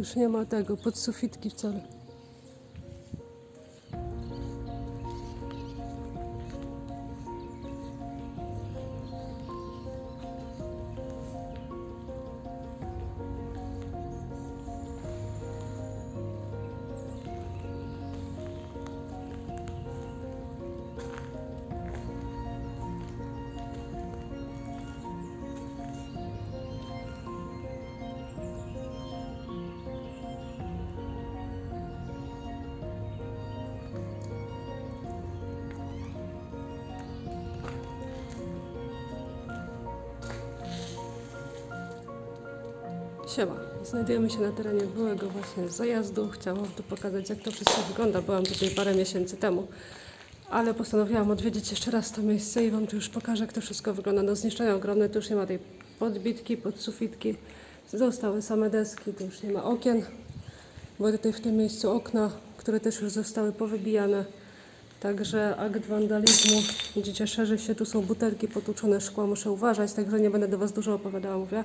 już nie ma tego, podsufitki wcale. Siema, znajdujemy się na terenie byłego właśnie zajazdu. Chciałam tu pokazać, jak to wszystko wygląda. Byłam tutaj parę miesięcy temu, ale postanowiłam odwiedzić jeszcze raz to miejsce i Wam tu już pokażę, jak to wszystko wygląda. No zniszczenia ogromne, tu już nie ma tej podbitki, podsufitki. Zostały same deski, tu już nie ma okien. Były tutaj w tym miejscu okna, które też już zostały powybijane. Także akt wandalizmu. Widzicie, szerzy się, tu są butelki potłuczone szkła, muszę uważać, także nie będę do Was dużo opowiadała, mówię.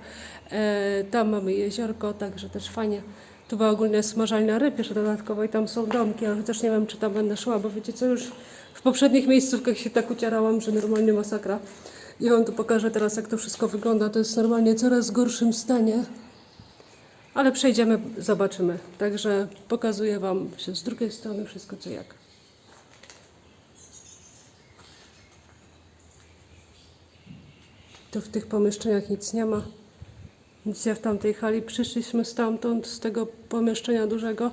E, tam mamy jeziorko, także też fajnie. Tu była ogólnie smażalnia ryb jeszcze dodatkowo i tam są domki, ale chociaż nie wiem, czy tam będę szła, bo wiecie co, już w poprzednich miejscówkach się tak ucierałam, że normalnie masakra. I Wam tu pokażę teraz, jak to wszystko wygląda. To jest normalnie coraz gorszym stanie. Ale przejdziemy, zobaczymy. Także pokazuję Wam się z drugiej strony wszystko co jak. Tu w tych pomieszczeniach nic nie ma. Dzisiaj w tamtej hali przyszliśmy stamtąd, z tego pomieszczenia dużego.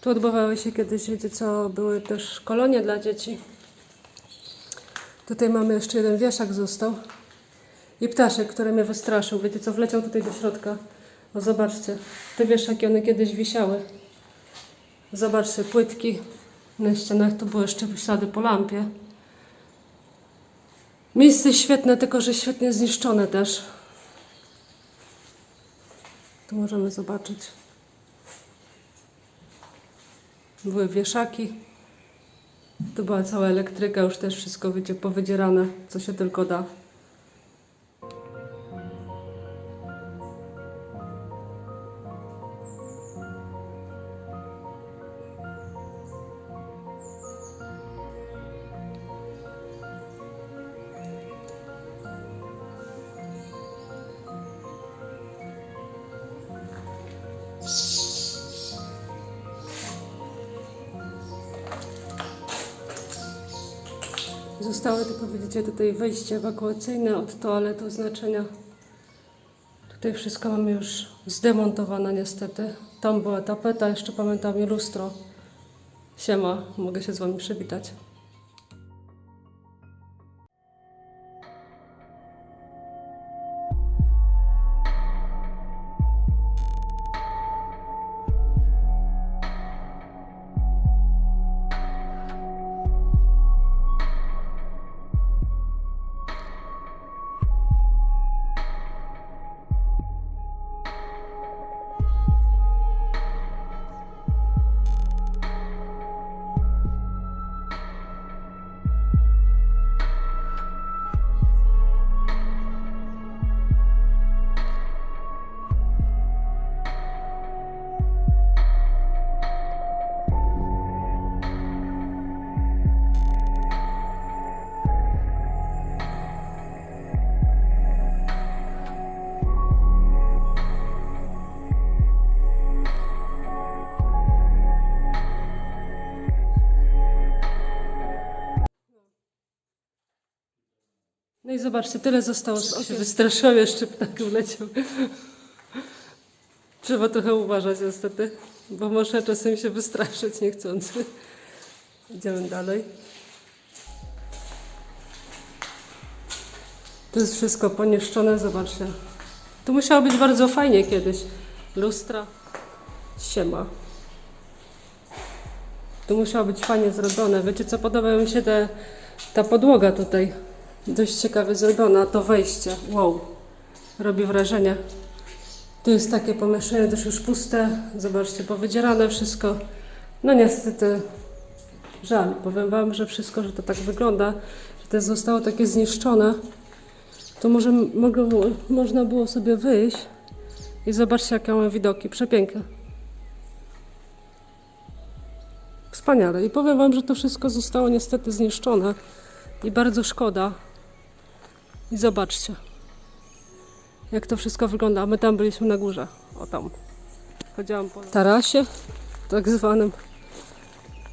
Tu odbywały się kiedyś, wiecie co, były też kolonie dla dzieci. Tutaj mamy jeszcze jeden wieszak został. I ptaszek, który mnie wystraszył. Wiecie co, wleciał tutaj do środka. O, zobaczcie. Te wieszaki, one kiedyś wisiały. Zobaczcie, płytki. Na ścianach to były jeszcze ślady po lampie. Miejsce świetne, tylko że świetnie zniszczone też. Tu możemy zobaczyć. Były wieszaki. Tu była cała elektryka, już też wszystko wiecie, powydzierane, co się tylko da. Zostały tylko, widzicie, tutaj wyjście ewakuacyjne od toalety oznaczenia. Tutaj wszystko mamy już zdemontowane niestety. Tam była tapeta, jeszcze pamiętam i lustro. Siema, mogę się z Wami przywitać. I zobaczcie, tyle zostało z się Wystraszyłam jeszcze ptak wleciał. Trzeba trochę uważać niestety, bo można czasem się wystraszyć niechcący. Idziemy dalej. To jest wszystko poniszczone, zobaczcie. Tu musiało być bardzo fajnie kiedyś. Lustra. Siema. Tu musiało być fajnie zrobione. Wiecie co, podoba mi się te, ta podłoga tutaj. Dość ciekawie zrobiona, to wejście. Wow, robi wrażenie. Tu jest takie pomieszczenie też już puste. Zobaczcie, powydzierane wszystko. No niestety żal. Powiem Wam, że wszystko, że to tak wygląda, że to zostało takie zniszczone, to może mogło, można było sobie wyjść i zobaczcie, jakie mamy widoki. Przepiękne. wspaniale. I powiem Wam, że to wszystko zostało niestety zniszczone i bardzo szkoda. I zobaczcie, jak to wszystko wygląda. A my tam byliśmy na górze. O tam. Chodziłam po tarasie, tak zwanym.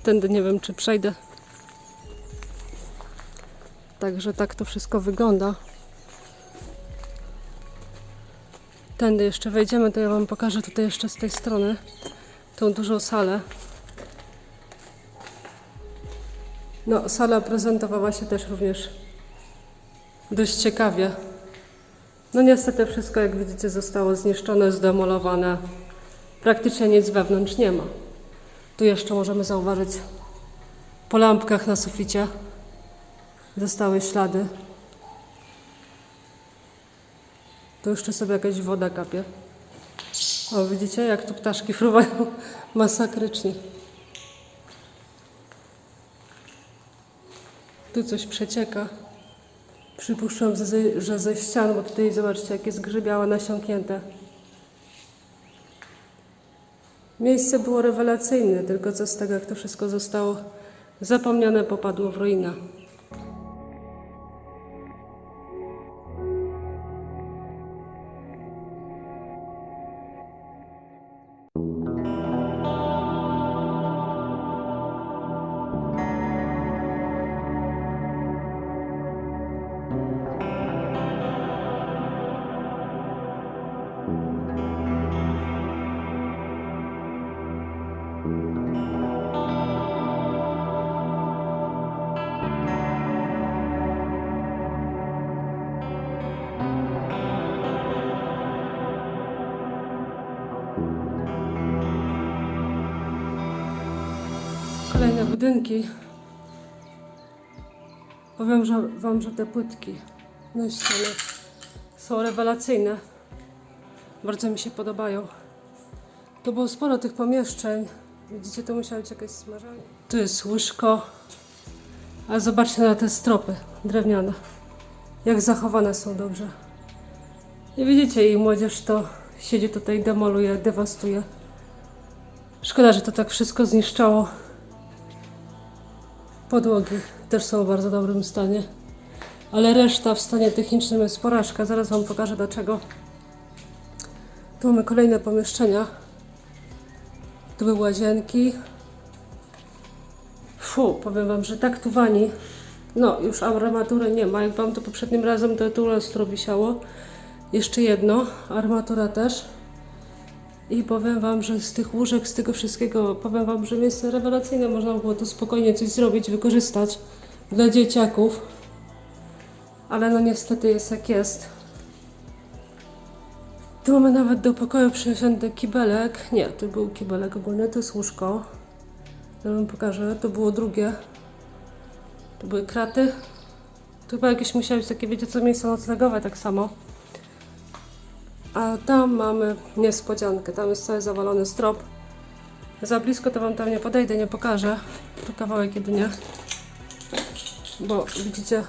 Tędy nie wiem, czy przejdę. Także tak to wszystko wygląda. Tędy jeszcze wejdziemy, to ja Wam pokażę tutaj jeszcze z tej strony tą dużą salę. No, sala prezentowała się też również dość ciekawie. No niestety wszystko, jak widzicie, zostało zniszczone, zdemolowane. Praktycznie nic wewnątrz nie ma. Tu jeszcze możemy zauważyć po lampkach na suficie zostały ślady. Tu jeszcze sobie jakaś woda kapie. O, widzicie, jak tu ptaszki fruwają masakrycznie. Tu coś przecieka. Przypuszczam, że ze, ścian, bo tutaj zobaczcie, jak jest grzybiałe nasiąknięte. Miejsce było rewelacyjne, tylko co z tego, jak to wszystko zostało zapomniane, popadło w ruinę. Kolejne budynki. Powiem że, Wam, że te płytki na ścianę są rewelacyjne. Bardzo mi się podobają. To było sporo tych pomieszczeń. Widzicie, to musiało być jakieś smażenie. Tu jest łóżko. A zobaczcie na te stropy drewniane. Jak zachowane są dobrze. I widzicie, i młodzież to siedzi tutaj, demoluje, dewastuje. Szkoda, że to tak wszystko zniszczało. Podłogi też są w bardzo dobrym stanie. Ale reszta w stanie technicznym jest porażka. Zaraz Wam pokażę dlaczego. Tu mamy kolejne pomieszczenia. Tu były łazienki. Fu, powiem Wam, że tak tu wani. No, już armatury nie ma. Jak Wam to poprzednim razem to tu lustro wisiało. Jeszcze jedno, armatura też. I powiem Wam, że z tych łóżek, z tego wszystkiego, powiem Wam, że miejsce rewelacyjne. Można było tu spokojnie coś zrobić, wykorzystać dla dzieciaków. Ale no niestety jest jak jest. Tu mamy nawet do pokoju przyniesiony kibelek. Nie, to był kibelek ogólny, to jest łóżko. Ja wam pokażę, to było drugie. To były kraty. Tu chyba jakieś musiały być takie, wiecie co, miejsca noclegowe tak samo. A tam mamy niespodziankę. Tam jest cały zawalony strop. Za blisko to Wam tam nie podejdę, nie pokażę. Tu kawałek jedynie. Bo widzicie,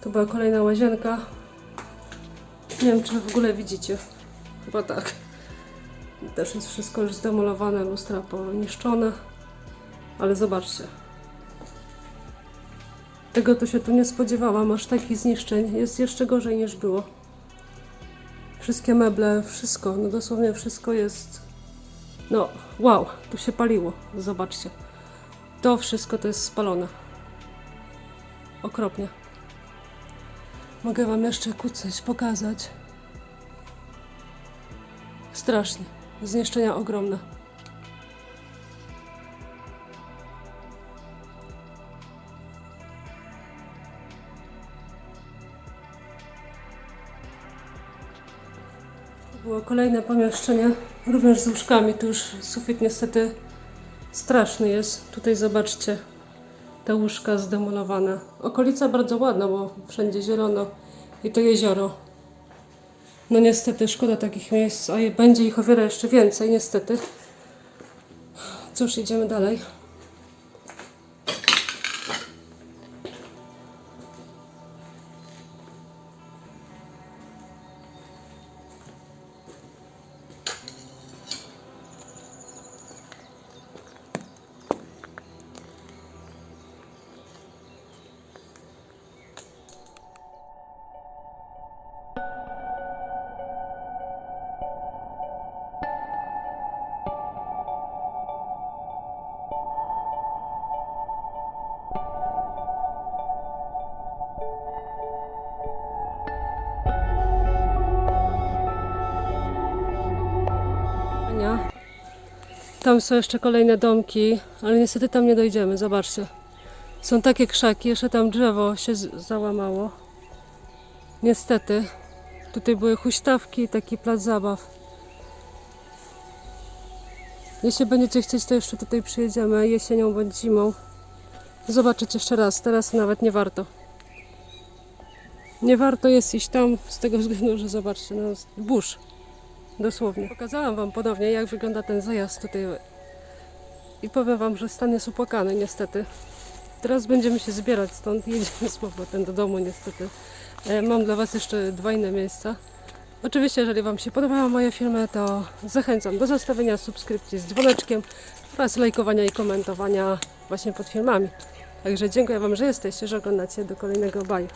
to była kolejna łazienka. Nie wiem, czy w ogóle widzicie. Chyba tak. Też jest wszystko już zdemolowane, lustra poniszczone. Ale zobaczcie. Tego to się tu nie spodziewałam, aż takich zniszczeń. Jest jeszcze gorzej niż było. Wszystkie meble, wszystko, no dosłownie wszystko jest. No, wow, tu się paliło. Zobaczcie. To wszystko to jest spalone. Okropnie. Mogę Wam jeszcze kucnąć, pokazać. Strasznie. Zniszczenia ogromne. Było kolejne pomieszczenie, również z łóżkami. Tu już sufit niestety straszny jest. Tutaj zobaczcie, te łóżka zdemolowane. Okolica bardzo ładna, bo wszędzie zielono i to jezioro. No niestety, szkoda takich miejsc, a będzie ich o wiele jeszcze więcej, niestety. Cóż, idziemy dalej. Tam są jeszcze kolejne domki, ale niestety tam nie dojdziemy, zobaczcie. Są takie krzaki, jeszcze tam drzewo się załamało. Niestety. Tutaj były huśtawki, taki plac zabaw. Jeśli będziecie chcieć, to jeszcze tutaj przyjedziemy jesienią bądź zimą. Zobaczyć jeszcze raz, teraz nawet nie warto. Nie warto jest iść tam z tego względu, że zobaczcie, no burz. Dosłownie. Pokazałam Wam ponownie, jak wygląda ten zajazd tutaj. I powiem Wam, że stan jest upłakany, niestety. Teraz będziemy się zbierać stąd jedziemy z powrotem do domu, niestety. E, Mam dla Was jeszcze dwa inne miejsca. Oczywiście, jeżeli Wam się podobały moje filmy, to zachęcam do zostawienia subskrypcji z dzwoneczkiem oraz lajkowania i komentowania właśnie pod filmami. Także dziękuję Wam, że jesteście, że oglądacie do kolejnego baju.